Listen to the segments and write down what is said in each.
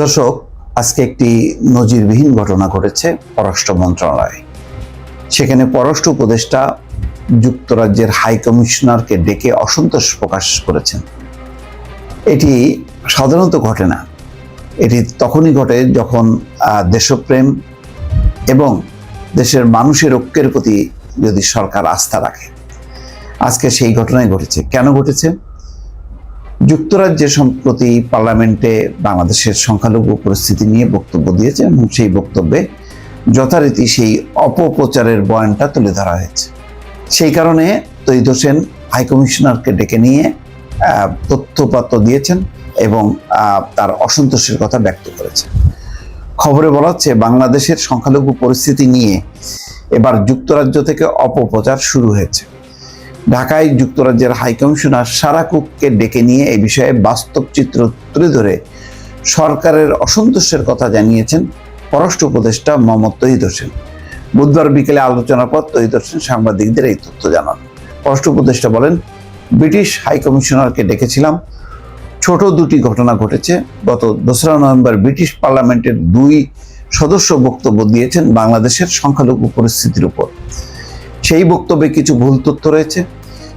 দর্শক, আজকে একটি নজিরবিহীন ঘটনা ঘটেছে পররাষ্ট্র মন্ত্রণালয়ে। সেখানে পররাষ্ট্র উপদেষ্টা যুক্তরাজ্যের হাই কমিশনারকে ডেকে অসন্তোষ প্রকাশ করেছেন। এটি সাধারণত ঘটে না। এটি তখনই ঘটে যখন দেশপ্রেম এবং দেশের মানুষের ঐক্যের প্রতি যদি সরকার আস্থা রাখে। আজকে সেই ঘটনাই ঘটেছে। কেন ঘটেছে? যুক্তরাজ্যে সম্প্রতি পার্লামেন্টে বাংলাদেশের সংখ্যালঘু পরিস্থিতি নিয়ে বক্তব্য দিয়েছে এবং সেই বক্তব্যে যথারীতি সেই অপপ্রচারের বয়ানটা তুলে ধরা হয়েছে। সেই কারণে তৈদ হোসেন হাইকমিশনারকে ডেকে নিয়ে তথ্যপত্র দিয়েছেন এবং তার অসন্তোষের কথা ব্যক্ত করেছেন। খবরে বলা হচ্ছে, বাংলাদেশের সংখ্যালঘু পরিস্থিতি নিয়ে এবার যুক্তরাজ্য থেকে অপপ্রচার শুরু হয়েছে। ঢাকায় যুক্তরাজ্যের হাইকমিশনার সারা কুককে ডেকে নিয়ে এ বিষয়ে বাস্তব চিত্র তুলে ধরে সরকারের অসন্তোষের কথা জানিয়েছেন পররাষ্ট্র উপদেষ্টা মোহাম্মদ তহিদ হোসেন। বুধবার বিকেলে আলোচনার পর তহিদ হোসেন সাংবাদিকদের এই তথ্য জানান। পররাষ্ট্র উপদেষ্টা বলেন, ব্রিটিশ হাইকমিশনারকে ডেকেছিলাম। ছোট দুটি ঘটনা ঘটেছে। গত দোসরা নভেম্বর ব্রিটিশ পার্লামেন্টের দুই সদস্য বক্তব্য দিয়েছেন বাংলাদেশের সংখ্যালঘু পরিস্থিতির উপর। সেই বক্তব্যে কিছু ভুল তথ্য রয়েছে,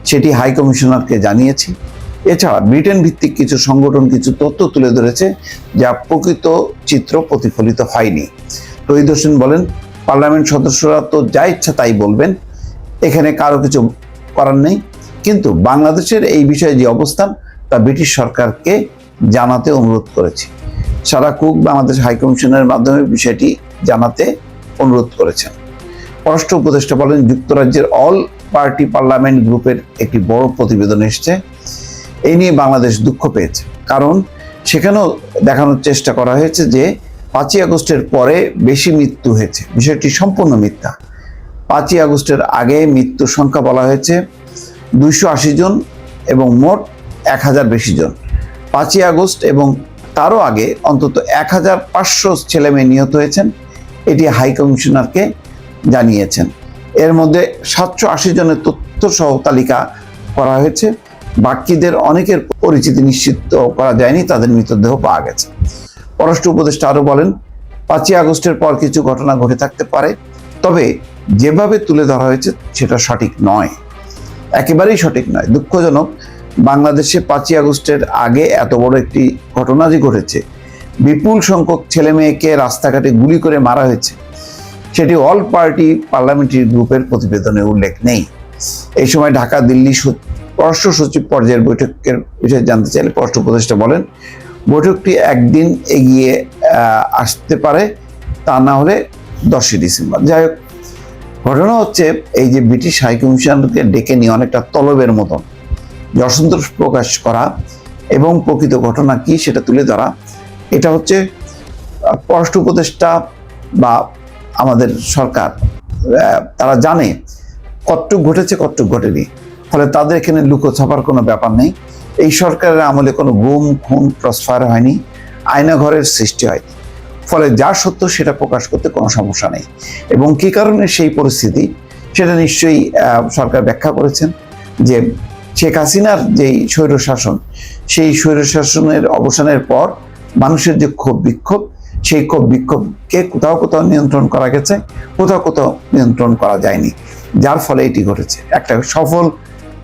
সেটি হাই কমিশনারকে জানিয়েছি। এছাড়া ব্রিটেন ভিত্তিক কিছু সংগঠন কিছু তথ্য তুলে ধরেছে, যা প্রকৃত চিত্র প্রতিফলিত হয়নি। রহিদ হোসেন বলেন, পার্লামেন্ট সদস্যরা তো যা ইচ্ছা তাই বলবেন, এখানে কারও কিছু করার নেই। কিন্তু বাংলাদেশের এই বিষয়ে যে অবস্থান, তা ব্রিটিশ সরকারকে জানাতে অনুরোধ করেছি। সারা কুক বাংলাদেশ হাইকমিশনের মাধ্যমে বিষয়টি জানাতে অনুরোধ করেছেন। পররাষ্ট্র উপদেষ্টা বলেন, যুক্তরাজ্যের অল পার্টি পার্লামেন্ট গ্রুপের একটি বড় প্রতিবেদন এসেছে। এই নিয়ে বাংলাদেশ দুঃখ পেয়েছে। কারণ সেখানেও দেখানোর চেষ্টা করা হয়েছে যে পাঁচই আগস্টের পরে বেশি মৃত্যু হয়েছে। বিষয়টি সম্পূর্ণ মিথ্যা। পাঁচই আগস্টের আগে মৃত্যুর সংখ্যা বলা হয়েছে দুইশো আশি জন এবং মোট এক হাজার বেশি জন। পাঁচই আগস্ট এবং তারও আগে অন্তত এক হাজার পাঁচশো ছেলেমেয়ে নিহত হয়েছেন। এটি হাই কমিশনারকে জানিয়েছেন। এর মধ্যে সাতশো আশি জনের তথ্য সহ তালিকা করা হয়েছে। বাকিদের অনেকের পরিচিতি নিশ্চিত করা যায়নি, তাদের মৃতদেহ পাওয়া গেছে। পররাষ্ট্র উপদেষ্টা আরও বলেন, পাঁচই আগস্টের পর কিছু ঘটনা ঘটে থাকতে পারে, তবে যেভাবে তুলে ধরা হয়েছে সেটা সঠিক নয়। একেবারেই সঠিক নয়। দুঃখজনক, বাংলাদেশে পাঁচই আগস্টের আগে এত বড় একটি ঘটনা যে ঘটেছে। বিপুল সংখ্যক ছেলে মেয়েকে রাস্তাঘাটে গুলি করে মারা হয়েছে। সেটি অল পার্টি পার্লামেন্টারি গ্রুপের প্রতিবেদনে উল্লেখ নেই। এই সময় ঢাকা, দিল্লি পররাষ্ট্র সচিব পর্যায়ের বৈঠকের বিষয়ে জানতে চাইলে পররাষ্ট্র উপদেষ্টা বলেন, বৈঠকটি একদিন এগিয়ে আসতে পারে, তা না হলে দশই ডিসেম্বর। যাই হোক, ঘটনা হচ্ছে এই যে ব্রিটিশ হাইকমিশনকে ডেকে নিয়ে অনেকটা তলবের মতন অসন্তোষ প্রকাশ করা এবং প্রকৃত ঘটনা কি সেটা তুলে ধরা, এটা হচ্ছে পররাষ্ট্র উপদেষ্টা বা আমাদের সরকার। তারা জানে কতটুক ঘটেছে, কতটুক ঘটেনি। ফলে তাদের এখানে লুকো ছাপার কোনো ব্যাপার নেই। এই সরকারের আমলে কোনো গুম, খুন ক্রসফায়ার হয়নি। আয়নাঘরের সৃষ্টি হয়নি। ফলে যা সত্য সেটা প্রকাশ করতে কোনো সমস্যা নেই। এবং কী কারণে সেই পরিস্থিতি, সেটা নিশ্চয়ই সরকার ব্যাখ্যা করেছেন যে শেখ হাসিনার যেই স্বৈর শাসন সেই স্বৈর শাসনের অবসানের পর মানুষের যে ক্ষোভ বিক্ষোভ সেই ক্ষোভ বিক্ষোভকে কোথাও কোথাও নিয়ন্ত্রণ করা গেছে, কোথাও কোথাও নিয়ন্ত্রণ করা যায়নি। যার ফলে এটি ঘটেছে। একটা সফল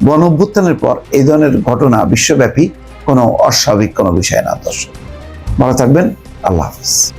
গণ অভ্যুত্থানের পর এই ধরনের ঘটনা বিশ্বব্যাপী কোনো অস্বাভাবিক কোনো বিষয় না, দর্শক। ভালো থাকবেন। আল্লাহ হাফিজ।